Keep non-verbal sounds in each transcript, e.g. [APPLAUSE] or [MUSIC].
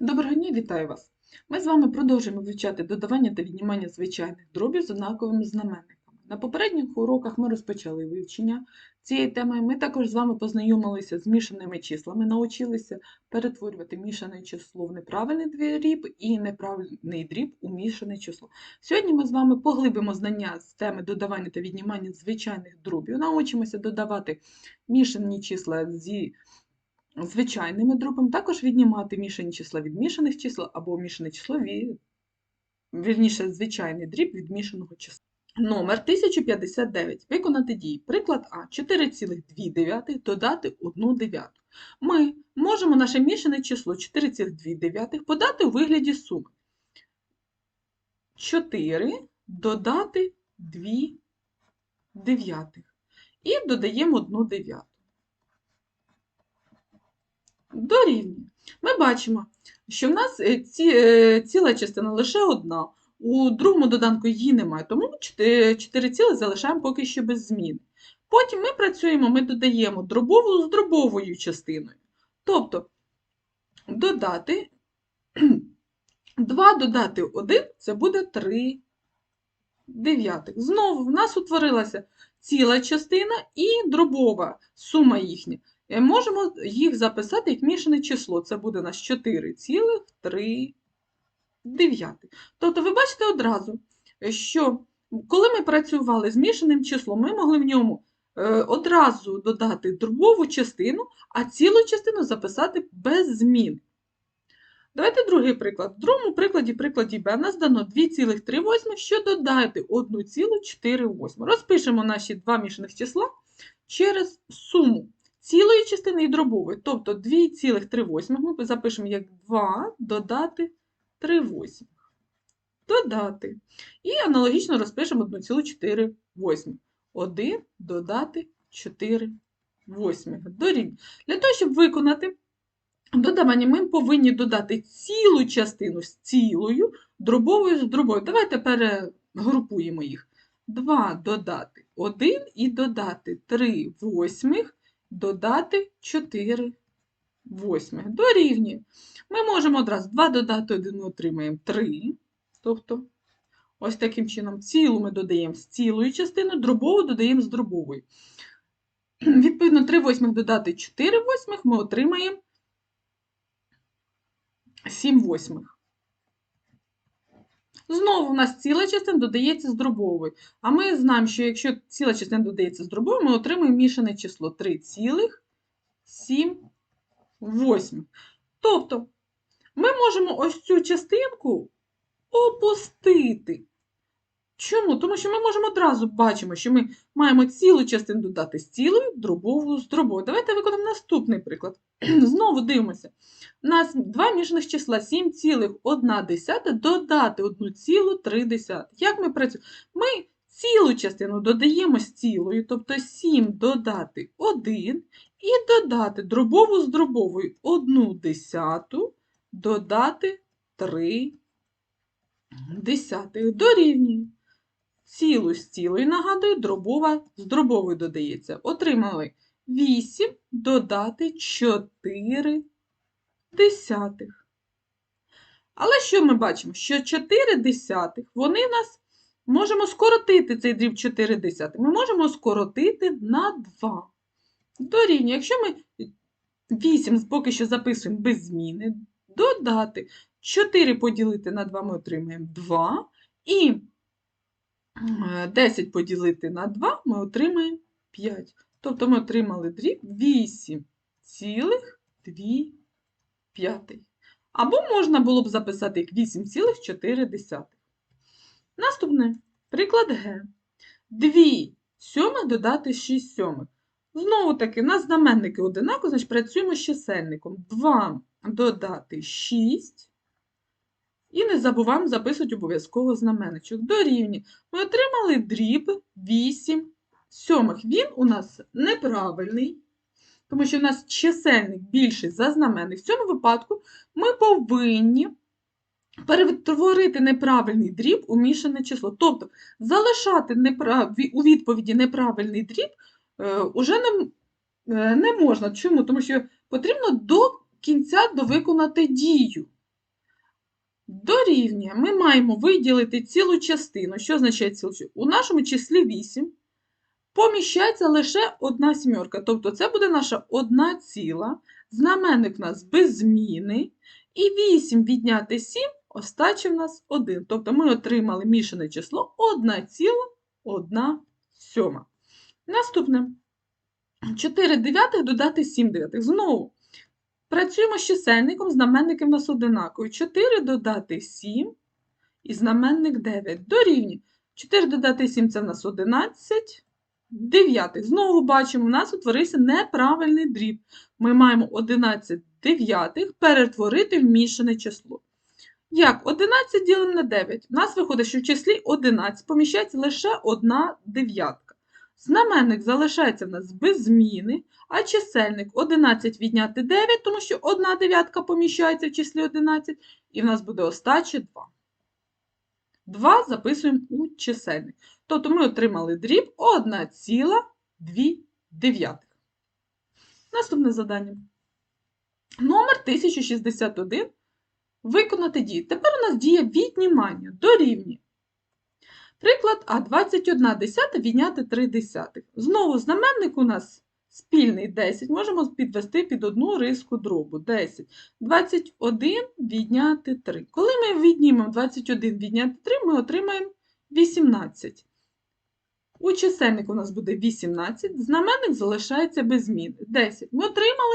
Доброго дня, вітаю вас! Ми з вами продовжуємо вивчати додавання та віднімання звичайних дробів з однаковими знаменниками. На попередніх уроках ми розпочали вивчення цієї теми. Ми також з вами познайомилися з мішаними числами, навчилися перетворювати мішане число в неправильний дріб і неправильний дріб у мішане число. Сьогодні ми з вами поглибимо знання з теми додавання та віднімання звичайних дробів, научимося додавати мішані числа зі звичайними дробами, також віднімати мішані числа від мішаних чисел або мішане число від, вірніше, звичайний дріб від мішаного числа. Номер 1059. Виконати дії. Приклад А. 4,2 додати 1 дев'яту. Ми можемо наше мішане число 4,2 подати у вигляді суми. 4 додати 2 дев'ятих. І додаємо 1 дев'яту дорівнює. Ми бачимо, що в нас е, ці, е, ціла частина лише одна. У другому доданку її немає, тому 4 ціли залишаємо поки що без змін. Потім ми працюємо, ми додаємо дробову з дробовою частиною. Тобто додати [CLEARS THROAT] 2 додати 1 це буде 3 дев'ятих. Знову в нас утворилася ціла частина і дробова сума їхня. Е, можемо їх записати як мішане число. Це буде у нас 4,3. Тобто, ви бачите одразу, що коли ми працювали з мішаним числом, ми могли в ньому е, одразу додати дробову частину, а цілу частину записати без змін. Давайте другий приклад. В другому прикладі, прикладі Б, нас дано 2,3, що додати 1,4. Розпишемо наші два мішаних числа через суму цілої частини і дробової. Тобто 2,3 ми запишемо як 2 додати 3 восьмих. Додати. І аналогічно розпишемо 1,4 восьмих. 1 додати 4 восьмих. Дорівнює. Для того, щоб виконати додавання, ми повинні додати цілу частину з цілою, дробовою з дробою. Давайте перегрупуємо їх. 2 додати 1 і додати 3 восьмих додати 4 восьмих. Дорівнює. Ми можемо одразу 2 додати 1, ми отримаємо 3. Тобто, ось таким чином, цілу ми додаємо з цілою частиною, дробову додаємо з дробовою. Відповідно, 3 восьмих додати 4 восьмих, ми отримаємо 7 восьмих. Знову у нас ціла частина додається з дробовою. А ми знаємо, що якщо ціла частина додається з дробовою, ми отримуємо мішане число 3,7. Тобто ми можемо ось цю частинку опустити. Чому? Тому що ми можемо одразу бачимо, що ми маємо цілу частину додати з цілою, дробову з дробовою. Давайте виконаємо наступний приклад. [CLEARS THROAT] Знову дивимося. У нас два міжних числа 7,1 додати 1,3. Як ми працюємо? Ми цілу частину додаємо з цілою, тобто 7 додати 1 і додати дробову з дробовою 1 десяту, додати 3 десятих дорівнює. Цілу з цілою, нагадую, дробова з дробовою додається. Отримали 8 додати 4 десятих. Але що ми бачимо? Що 4 десятих, вони нас можемо скоротити цей дріб 4 десятих. Ми можемо скоротити на 2. Дорівнює, якщо ми 8 поки що записуємо без зміни, додати 4 поділити на 2 ми отримаємо 2. І 10 поділити на 2 ми отримаємо 5. Тобто ми отримали дріб 8,2. Або можна було б записати як 8,4. Наступне приклад Г. 2 сьомих додати 6 сьомих. Знову таки, у нас знаменники одинакові, значить працюємо з чисельником. 2 додати 6. І не забуваємо записувати обов'язково знаменничок. Дорівнює. Ми отримали дріб 8 сьомих. Він у нас неправильний, тому що у нас чисельник більший за знаменник. В цьому випадку ми повинні перетворити неправильний дріб у мішане число. Тобто залишати неправ... у відповіді неправильний дріб е, уже не, не можна. Чому? Тому що потрібно до кінця довиконати дію. Дорівнює. Ми маємо виділити цілу частину. Що означає цілу частину? У нашому числі 8 поміщається лише одна сімерка. Тобто це буде наша одна ціла. Знаменник у нас без зміни. І 8 відняти 7 остача в нас 1. Тобто ми отримали мішане число 1,1 сьома. Наступне. 4 дев'ятих додати 7 дев'ятих. Знову працюємо з чисельником, знаменники в нас одинакові. 4 додати 7 і знаменник 9. Дорівнює. 4 додати 7 це в нас 11 дев'ятих. Знову бачимо, у нас утворився неправильний дріб. Ми маємо 11 дев'ятих перетворити в мішане число. Як? 11 ділимо на 9. У нас виходить, що в числі 11 поміщається лише одна дев'ятка. Знаменник залишається в нас без зміни, а чисельник 11 відняти 9, тому що одна дев'ятка поміщається в числі 11, і в нас буде остача 2. 2 записуємо у чисельник. Тобто ми отримали дріб 1,2 дев'ятих. Наступне завдання. Номер 1061. Виконати дію. Тепер у нас діє віднімання дорівнює. Приклад А. 21 десята відняти 3 десятих. Знову знаменник у нас спільний 10. Можемо підвести під одну риску дробу. 10. 21 відняти 3. Коли ми віднімемо 21 відняти 3, ми отримаємо 18. У чисельнику у нас буде 18, знаменник залишається без зміни. 10. Ми отримали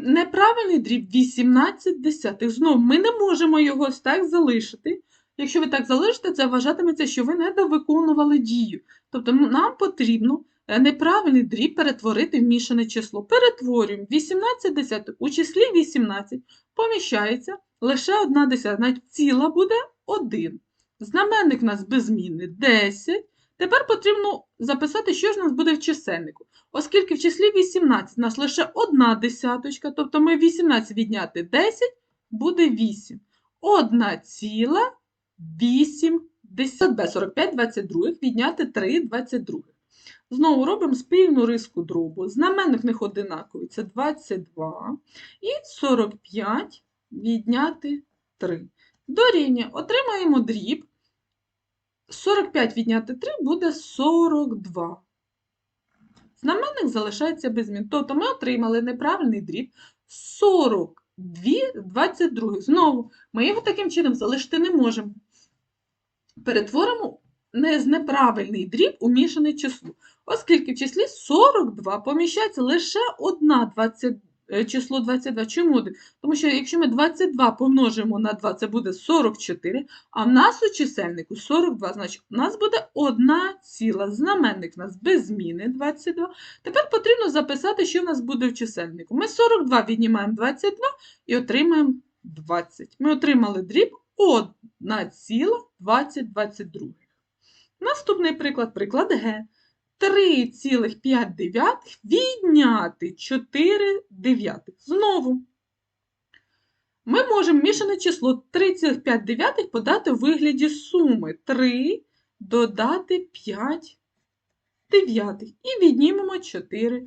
неправильний дріб 18 десятих. Знову ми не можемо його так залишити. Якщо ви так залишите, це вважатиметься, що ви не довиконували дію. Тобто нам потрібно е, неправильний дріб перетворити в мішане число. Перетворюємо 18 десятих. У числі 18 поміщається лише одна десята, навіть ціла буде 1. Знаменник у нас без зміни 10. Тепер потрібно записати, що ж у нас буде в чисельнику. Оскільки в числі 18 у нас лише одна десяточка, тобто ми 18 відняти 10 буде 8. Одна ціла 8 10 Б 45 22 відняти 3 22. Знову робимо спільну риску дробу. Знаменник в них одинаковий це 22. І 45 відняти 3. Дорівнює. Отримаємо дріб. 45 відняти 3 буде 42. Знаменник залишається без змін. Тобто ми отримали неправильний дріб 42 22. Знову, ми його таким чином залишити не можемо. Перетворимо не з неправильний дріб у мішане число, оскільки в числі 42 поміщається лише одна 20, е, число 22. Чому? Тому що якщо ми 22 помножимо на 2, це буде 44, а в нас у чисельнику 42, значить у нас буде одна ціла. Знаменник у нас без зміни 22. Тепер потрібно записати, що в нас буде в чисельнику. Ми 42 віднімаємо 22 і отримаємо 20. Ми отримали дріб 1,2022. Наступний приклад, приклад Г. 3,5 відняти 4 дев'ятих. Знову. Ми можемо мішане число 3,5 подати у вигляді суми 3 додати 5 дев'ятих і віднімемо 4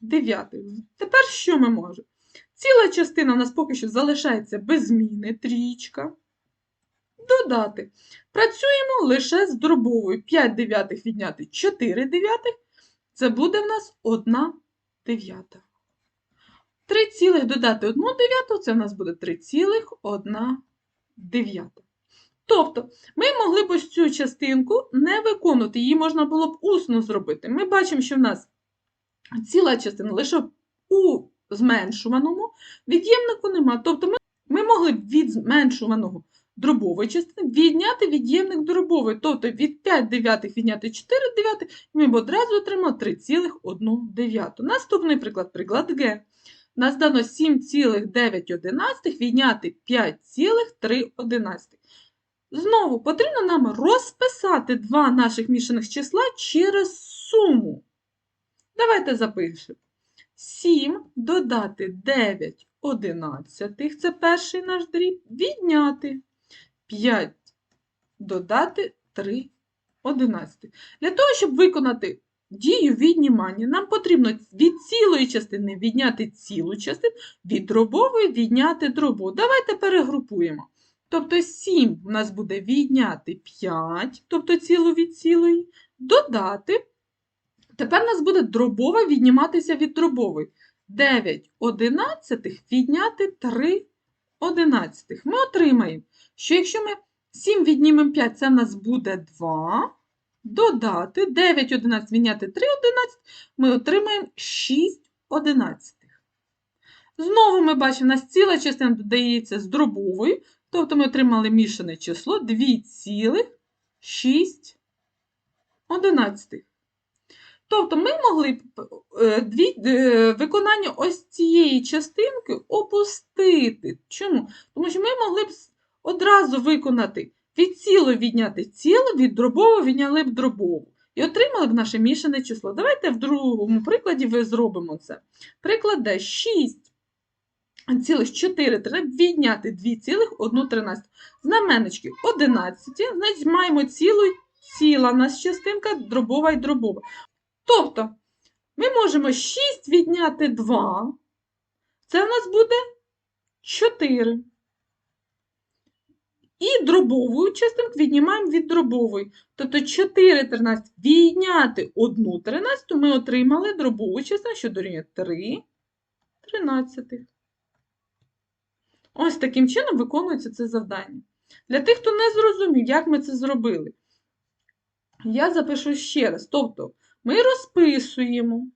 дев'ятих. Тепер що ми можемо? Ціла частина у нас поки що залишається без зміни, трічка. Додати. Працюємо лише з дробовою. 5 дев'ятих відняти 4 дев'ятих. Це буде в нас 1 дев'ята. 3 цілих додати 1 дев'яту, це в нас буде 3,1 дев'ята. Тобто, ми могли б ось цю частинку не виконувати, її можна було б усно зробити. Ми бачимо, що в нас ціла частина лише у зменшуваному, від'ємнику нема. Тобто ми, ми могли б від зменшуваного дробової частини відняти від'ємник дробової. Тобто від 5 дев'ятих відняти 4 дев'ятих, ми б одразу отримали 3,1. Наступний приклад, приклад Г. Нас дано 7,9 відняти 5,3. Знову потрібно нам розписати два наших мішаних числа через суму. Давайте запишемо. 7 додати 9 одинадцятих, це перший наш дріб, відняти 5 додати 3 одинадцятих. Для того, щоб виконати дію віднімання, нам потрібно від цілої частини відняти цілу частину, від дробової відняти дробу. Давайте перегрупуємо. Тобто 7 у нас буде відняти 5, тобто цілу від цілої, додати. Тепер у нас буде дробова відніматися від дробової. 9 одинадцятих відняти 3 одинадцятих. Ми отримаємо, що якщо ми 7 віднімемо 5, це в нас буде 2. Додати 9 одинадцять відняти 3 одинадцять, ми отримаємо 6 одинадцятих. Знову ми бачимо, у нас ціла частина додається з дробовою, тобто ми отримали мішане число 2,6 одинадцятих. Тобто ми могли дві, е, виконання ось цієї частинки опустити. Чому? Тому що ми могли б одразу виконати від ціло відняти ціло, від дробового відняли б дробову. І отримали б наше мішане число. Давайте в другому прикладі ви зробимо це. Приклад де 6 цілих 4 треба відняти 2 цілих 1 13. Знаменнички 11, значить маємо цілу ціла нас частинка дробова і дробова. Тобто ми можемо 6 відняти 2, це в нас буде 4. І дробову частинку віднімаємо від дробової. Тобто 4 13 відняти 1 13, ми отримали дробову частину, що дорівнює 3 тринадцятих. Ось таким чином виконується це завдання. Для тих, хто не зрозумів, як ми це зробили, я запишу ще раз. Тобто, ми розписуємо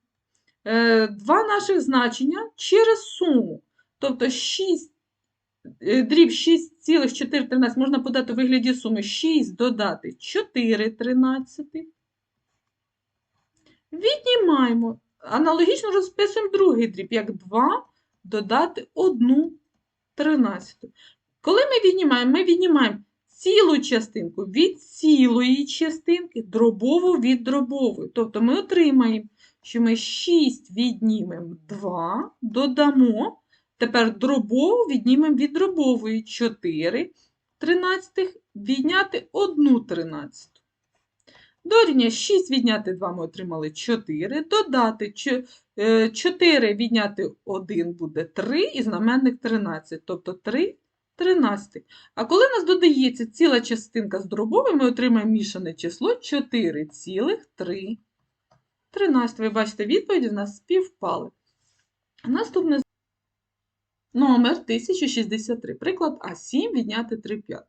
е, два наших значення через суму. Тобто 6, е, дріб 6,413 можна подати у вигляді суми 6 додати 4 тринадцятих. Віднімаємо. Аналогічно розписуємо другий дріб, як 2 додати 1 тринадцяту. Коли ми віднімаємо, ми віднімаємо цілу частинку від цілої частинки, дробову від дробової. Тобто ми отримаємо, що ми 6 віднімемо 2, додамо, тепер дробову віднімемо від дробової 4 тринадцятих, відняти 1 тринадцяту. Дорівнює 6 відняти 2 ми отримали 4, додати е, 4 відняти 1 буде 3 і знаменник 13, тобто 3 13. А коли у нас додається ціла частинка з дробовою, ми отримаємо мішане число 4,3 13. Ви бачите, відповіді в нас співпали. Наступне номер 1063. Приклад А7 відняти 3 п'ятих.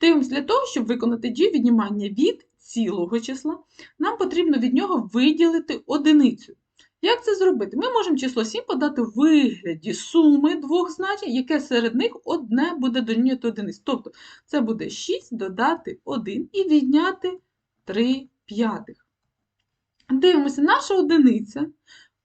Дивимось, для того, щоб виконати дію віднімання від цілого числа, нам потрібно від нього виділити одиницю. Як це зробити? Ми можемо число 7 подати в вигляді суми двох значень, яке серед них одне буде дорівнювати одиниць. Тобто це буде 6 додати 1 і відняти 3 п'ятих. Дивимося, наша одиниця.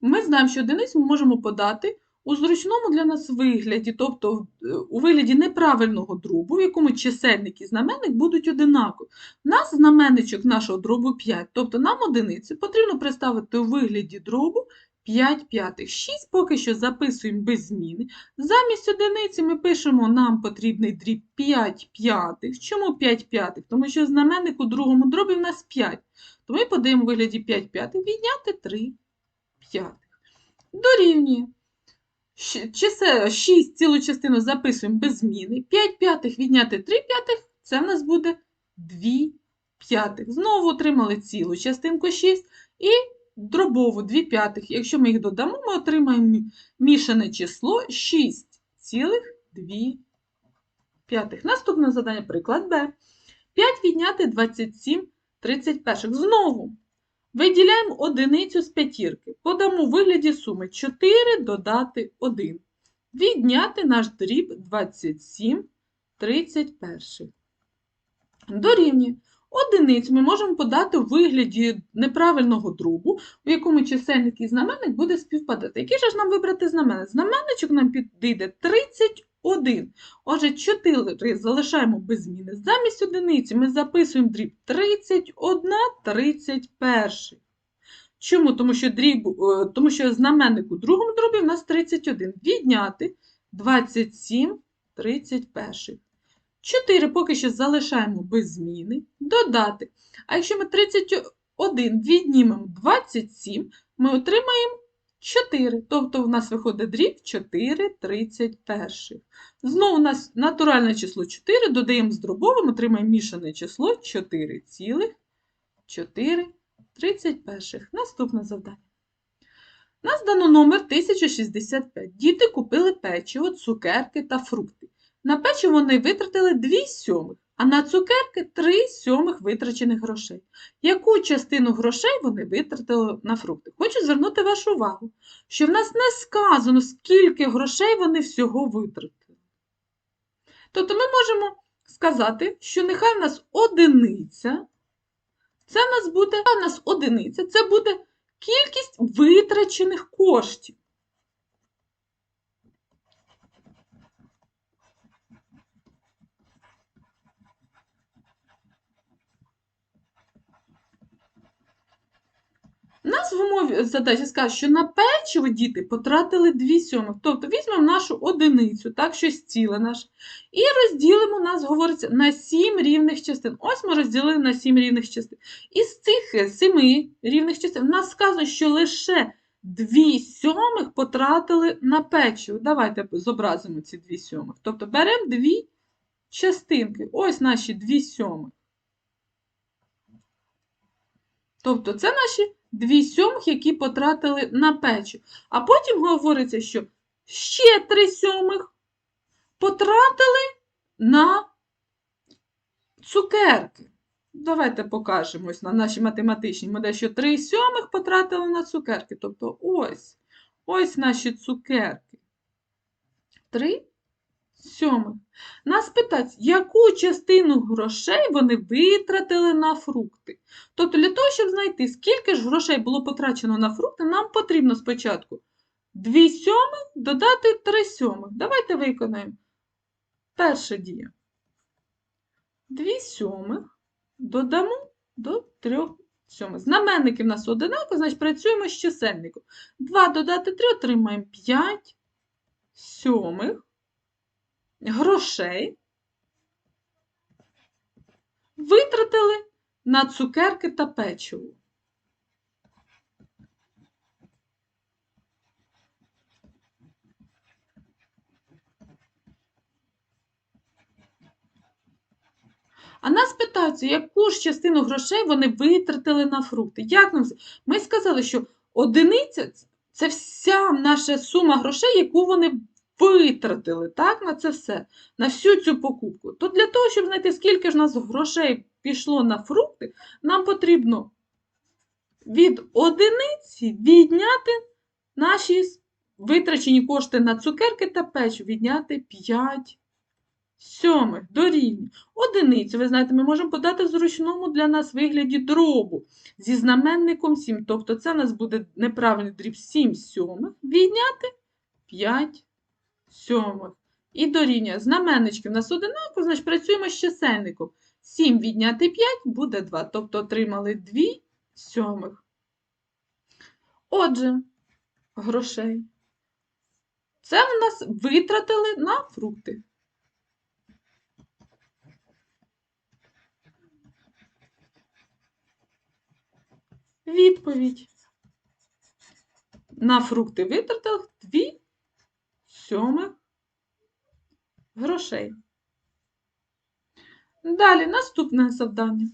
Ми знаємо, що одиницю ми можемо подати у зручному для нас вигляді, тобто е, у вигляді неправильного дробу, в якому чисельник і знаменник будуть одинакові. У нас знаменничок нашого дробу 5, тобто нам одиницю потрібно представити у вигляді дробу 5 п'ятих. 6 поки що записуємо без зміни. Замість одиниці ми пишемо нам потрібний дріб 5 п'ятих. Чому 5 п'ятих? Тому що знаменник у другому дробі в нас 5. То ми подаємо у вигляді 5 п'ятих відняти 3 п'ятих. Дорівнює. Щ- Чисе 6 цілу частину записуємо без зміни. 5 п'ятих відняти 3 п'ятих це в нас буде 2 п'ятих. Знову отримали цілу частинку 6 і дробову 2 п'ятих. Якщо ми їх додамо, ми отримаємо мішане число 6,2 п'ятих. Наступне завдання, приклад Б. 5 відняти 27 31. Знову Виділяємо одиницю з п'ятірки. Подамо у вигляді суми 4 додати 1. Відняти наш дріб 27 31. Дорівнює. Одиницю ми можемо подати у вигляді неправильного дробу, у якому чисельник і знаменник буде співпадати. Який же ж нам вибрати знаменник? Знаменничок нам підійде 31. Отже, 4 залишаємо без зміни. Замість одиниці ми записуємо дріб 31, 31. Чому? Тому що, дріб, е, тому що знаменник у другому дробі в нас 31. Відняти 27, 31. 4 поки що залишаємо без зміни. Додати. А якщо ми 31 віднімемо 27, ми отримаємо 4. Тобто у нас виходить дріб 4 31. Знову у нас натуральне число 4, додаємо з дробовим, отримаємо мішане число 4 цілих 4 31. Наступне завдання. Нас дано номер 1065. Діти купили печиво, цукерки та фрукти. На печиво вони витратили 2 сьомих, а на цукерки 3 сьомих витрачених грошей. Яку частину грошей вони витратили на фрукти? Хочу звернути вашу увагу, що в нас не сказано, скільки грошей вони всього витратили. Тобто ми можемо сказати, що нехай в нас одиниця, це в нас буде в нас одиниця, це буде кількість витрачених коштів. У нас в умові задачі скаже, що на печиво діти потратили 2 сьомих. Тобто візьмемо нашу одиницю, так, щось ціле наше, і розділимо, нас говориться, на 7 рівних частин. Ось ми розділили на 7 рівних частин. Із цих 7 рівних частин нас сказано, що лише 2 сьомих потратили на печиво. Давайте зобразимо ці 2 сьомих. Тобто беремо 2 частинки. Ось наші 2 сьомих. Тобто це наші 2 сьомих, які потратили на печиво. А потім говориться, що ще 3 сьомих потратили на цукерки. Давайте покажемо на нашій математичній моделі, що 3 сьомих потратили на цукерки. Тобто ось, ось наші цукерки. 3 сьомих. Нас питають, яку частину грошей вони витратили на фрукти. Тобто, для того, щоб знайти, скільки ж грошей було потрачено на фрукти, нам потрібно спочатку 2 сьомих додати 3 сьомих. Давайте виконаємо. Перша дія. 2 сьомих додамо до 3 сьомих. Знаменники в нас одинакові, значить працюємо з чисельником. 2 додати 3 отримаємо 5 сьомих грошей витратили на цукерки та печиво. А нас питаються, яку ж частину грошей вони витратили на фрукти. Як нам? Ми сказали, що одиниця це вся наша сума грошей, яку вони витратили так, на це все, на всю цю покупку. То для того, щоб знайти, скільки ж у нас грошей пішло на фрукти, нам потрібно від одиниці відняти наші витрачені кошти на цукерки та печиво, відняти 5 сьомих дорівнює. Одиницю, ви знаєте, ми можемо подати в зручному для нас вигляді дробу зі знаменником 7. Тобто це у нас буде неправильний дріб 7 сьомих, відняти 5 сьомих. І дорівнює знаменнички в нас одинаково, значить працюємо з чисельником. 7 відняти 5 буде 2. Тобто отримали 2 сьомих. Отже, грошей. Це в нас витратили на фрукти. Відповідь. На фрукти витратили 2 сьомих грошей. Далі наступне завдання.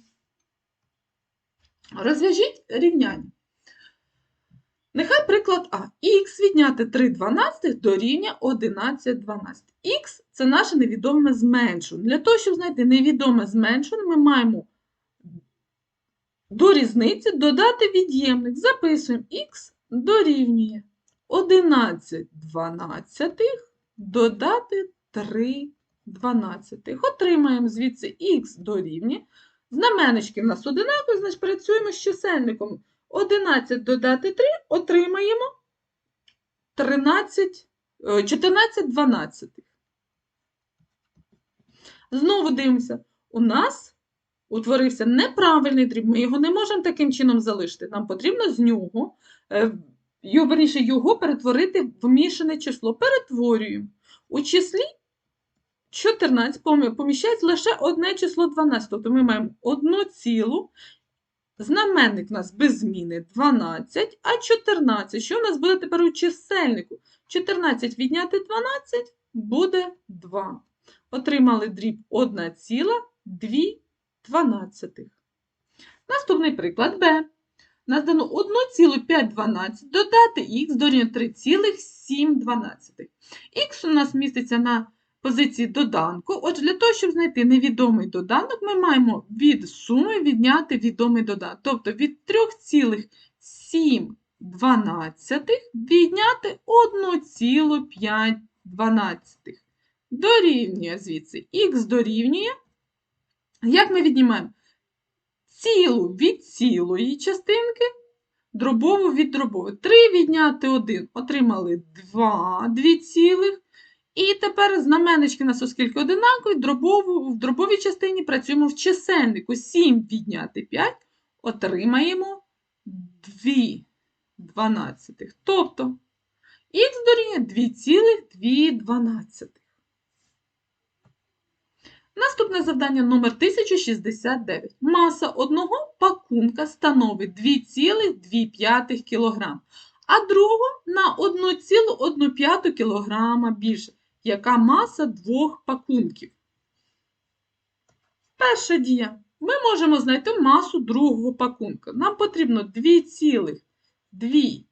Розв'яжіть рівняння. Нехай приклад А. Х відняти 3 12 дорівнює 11 12. Х це наше невідоме зменшення. Для того, щоб знайти невідоме зменшення, ми маємо до різниці додати від'ємник. Записуємо х дорівнює 11 дванадцятих додати 3 дванадцятих. Отримаємо звідси х дорівнює. Знаменнички в нас одинакові, значить працюємо з чисельником. 11 додати 3 отримаємо 13, 14 дванадцятих. Знову дивимося, у нас утворився неправильний дріб, ми його не можемо таким чином залишити. Нам потрібно з нього, е, його, верніше, його перетворити в мішане число. Перетворюємо. У числі 14 поміщається лише одне число 12. Тобто ми маємо одну цілу. Знаменник у нас без зміни 12, а 14. Що у нас буде тепер у чисельнику? 14 відняти 12 буде 2. Отримали дріб 1,2 12. Наступний приклад Б. Нас дано 1,512 додати х дорівнює 3,712. Х у нас міститься на позиції доданку. Отже, для того, щоб знайти невідомий доданок, ми маємо від суми відняти відомий доданок. Тобто від 3,712 відняти 1,512. Дорівнює звідси. Х дорівнює. Як ми віднімаємо? Цілу від цілої частинки, дробову від дробової. 3 відняти 1, отримали 2, 2 цілих. І тепер знаменнички у нас, оскільки одинакові, дробову, в дробовій частині працюємо в чисельнику. 7 відняти 5, отримаємо 2 дванадцятих. Тобто х дорівнює 2,2. Наступне завдання номер 1069. Маса одного пакунка становить 2,2 кг, а другого на 1,1 кг більше. Яка маса двох пакунків? Перша дія. Ми можемо знайти масу другого пакунка. Нам потрібно 2,2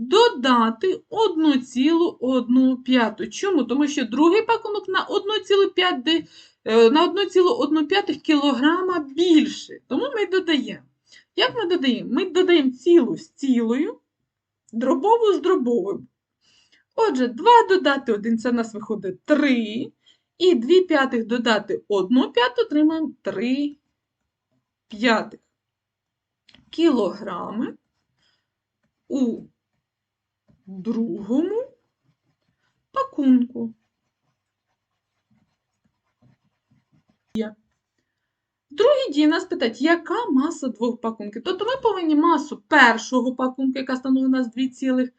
додати 1,1. Чому? Тому що другий пакунок на 1,5 е, на 1,1 кг більше. Тому ми додаємо. Як ми додаємо? Ми додаємо цілу з цілою, дробову з дробовим. Отже, 2 додати 1 це у нас виходить 3. І 2 п'ятих додати 1 п'яту отримаємо 3 п'ятих кілограми у другому пакунку. В другій дії нас питають, яка маса двох пакунків. Тобто ми повинні масу першого пакунку, яка становить у нас 2,2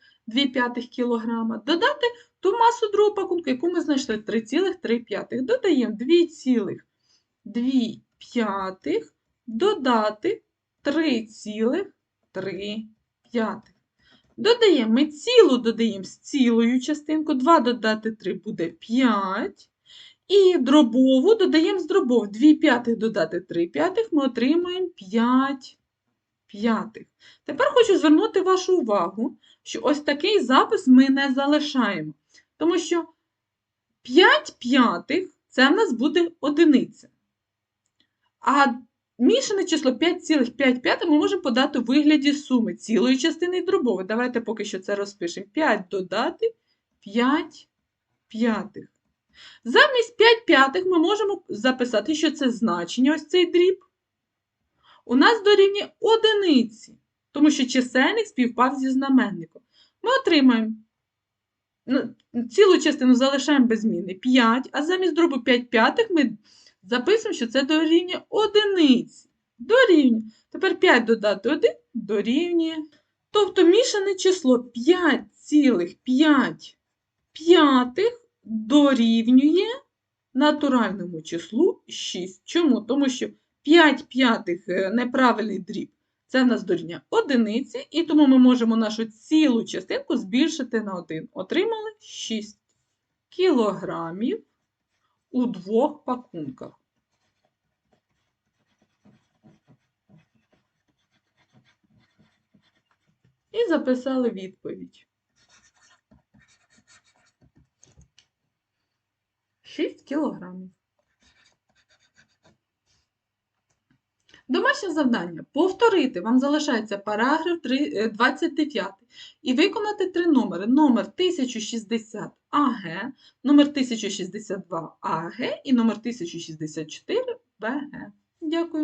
кг, додати ту масу другого пакунку, яку ми знайшли 3,3. Додаємо 2,2 додати 3,3. Додаємо, ми цілу додаємо з цілою частинку, 2 додати 3 буде 5. І дробову додаємо з дробов. 2 п'ятих додати 3 п'ятих, ми отримаємо 5 п'ятих. Тепер хочу звернути вашу увагу, що ось такий запис ми не залишаємо. Тому що 5 п'ятих це в нас буде одиниця. А мішане число 5,5 ми можемо подати у вигляді суми цілої частини і дробової. Давайте поки що це розпишемо. 5 додати 5 п'ятих. Замість 5 п'ятих ми можемо записати, що це значення, ось цей дріб. У нас дорівнює одиниці, тому що чисельник співпав зі знаменником. Ми отримаємо ну, цілу частину залишаємо без зміни 5, а замість дробу 5 п'ятих ми записуємо, що це дорівнює одиниці. Дорівнює. Тепер 5 додати 1 дорівнює. Тобто мішане число 5,5 п'ятих дорівнює натуральному числу 6. Чому? Тому що 5 п'ятих е, неправильний дріб це в нас дорівнює одиниці, і тому ми можемо нашу цілу частинку збільшити на 1. Отримали 6 кілограмів у двох пакунках. І записали відповідь. 6 кілограмів. Домашнє завдання. Повторити. Вам залишається параграф 3 е, 29 і виконати три номери. Номер 1060 АГ, номер 1062 АГ і номер 1064 БГ. Дякую.